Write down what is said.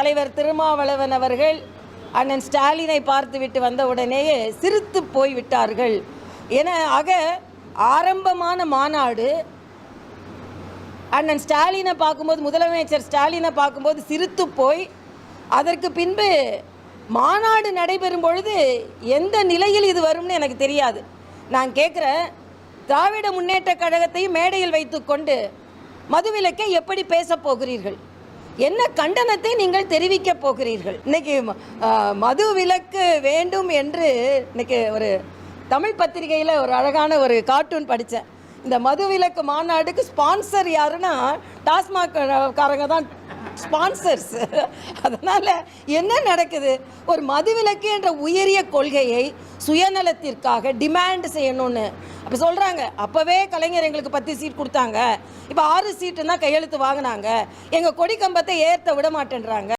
தலைவர் திருமாவளவன் அவர்கள் அண்ணன் ஸ்டாலினை பார்த்துவிட்டு வந்த உடனேயே சிரித்து போய் விட்டார்கள். என ஆக ஆரம்பமான மாநாடு அண்ணன் ஸ்டாலினை பார்க்கும்போது முதலமைச்சர் ஸ்டாலினை பார்க்கும்போது சிரித்து போய் அதற்கு பின்பு மாநாடு நடைபெறும் பொழுது எந்த நிலையில் இது வரும்னு எனக்கு தெரியாது. நான் கேட்குறேன் திராவிட முன்னேற்ற கழகத்தையும் மேடையில் வைத்துக்கொண்டு மதுவிலக்கை எப்படி பேசப் போகிறீர்கள்? என்ன கண்டனத்தை நீங்கள் தெரிவிக்க போகிறீர்கள்? இன்னைக்கு மது விலக்கு வேண்டும் என்று இன்னைக்கு ஒரு தமிழ் பத்திரிகையில் ஒரு அழகான ஒரு கார்ட்டூன் படித்தேன் இந்த மது விலக்கு மாநாடுக்கு ஸ்பான்சர் யாருன்னா டாஸ்மாக் காரங்க தான் ஸ்பான்சர்ஸ். அதனால் என்ன நடக்குது? ஒரு மதுவிலக்கு என்ற உயரிய கொள்கையை சுயநலத்திற்காக டிமாண்ட் செய்யணும்னு. அப்போ சொல்கிறாங்க அப்போவே கலைஞர் எங்களுக்கு பத்து சீட் கொடுத்தாங்க. இப்போ ஆறு சீட்டு தான் கையெழுத்து வாங்கினாங்க. எங்கள் கொடி கம்பத்தை ஏற்ற விட மாட்டேன்றாங்க.